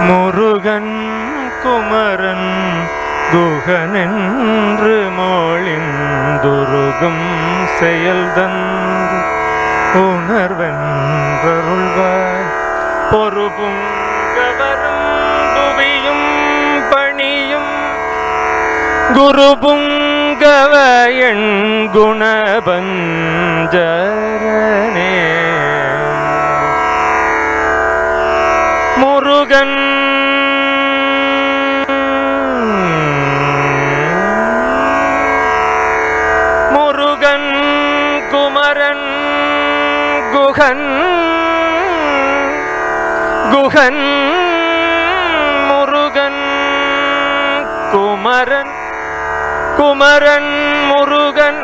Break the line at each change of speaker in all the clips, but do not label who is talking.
முருகன் குமரன் குகனென்று மோழிந்துருகும் செயல்தந்து உணர்வென்றருள்வாய். பொறுப்பும் கவரும் புவியும் பணியும் குருபும் எண் குணபஞ்சரனே. முருகன். முருகன் குமரன் குகன். குகன் முருகன் குமரன். குமரன் முருகன்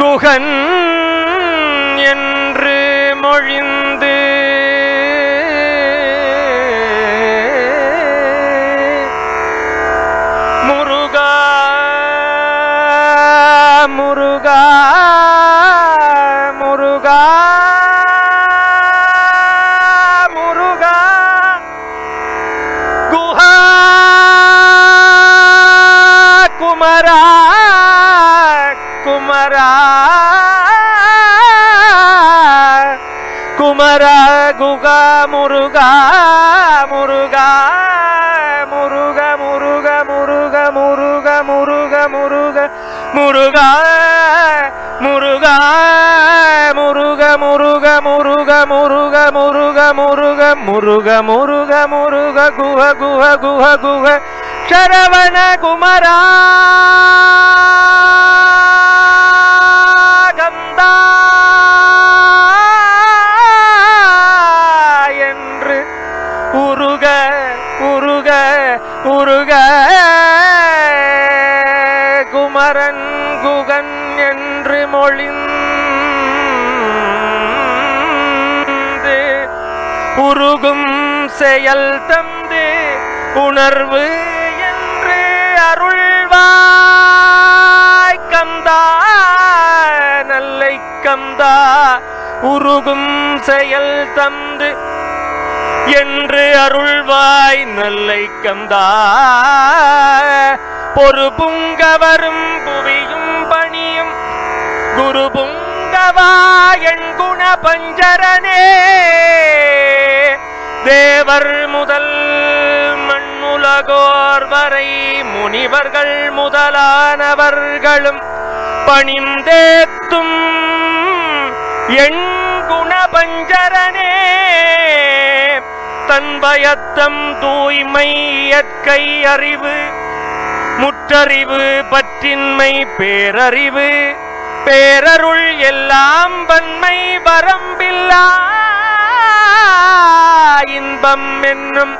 குகன் என்று மொழிந்து முருகா முருகா முருகா முருகா. குஹா குமரா குமரா குமரா குகா முருகா முருகா முருக முருக முருக முருக முருக முருக முருகா முருகா முருக முருக முருக முருக முருக முருக முருக முருக முருக குஹ குஹ குஹ குஹ சரவண குமரா குமரன் குகன் என்று மொழிந்து உருகும் செயல் தந்து உணர்வு என்று அருள்வாய். கந்தா நல்லை கந்தா உருகும் செயல் தந்து என்று அருள்வாய். நல்லை கந்தா பொறுப்புங்கவரும் புவியும் பணியும். குரு புங்கவாயன் குண பஞ்சரனே. தேவர் முதல் மண்ணுலகோர் வரை முனிவர்கள் முதலானவர்களும் பணிந்தேத்தும் எண் குண பஞ்சரனே. தன்பயத்தம் தூய்மை இயற்கை அறிவு முற்றறிவு பற்றின்மை பேரறிவு. பேரருள் எல்லாம் வன்மை வரம்பில்லா. இன்பம் என்னும்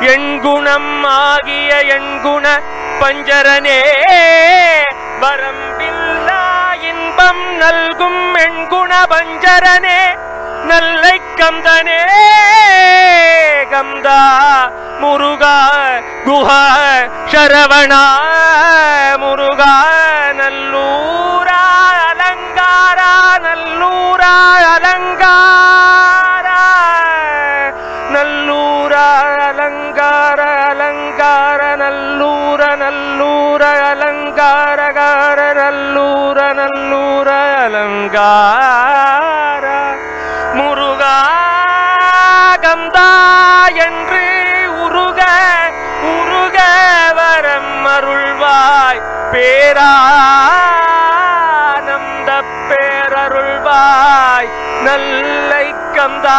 எண்குணம் ஆகிய எண்குண பஞ்சரனே. வரம்பில்லா இன்பம் நல்கும் எண்குண பஞ்சரனே. நல்லை கந்தனே கந்தா. முருகா குஹா சரவணா முருகா நல்லூரா அலங்காரா நல்லூரா அலங்காரா. நல்லூரா அலங்கார அலங்கார நல்லூர நல்லூர அலங்காரகார நல்லூர நல்லூர அலங்கார. முருகா கந்தா என்று பேரானந்த பேரருள்வாய் நல்லை கந்தா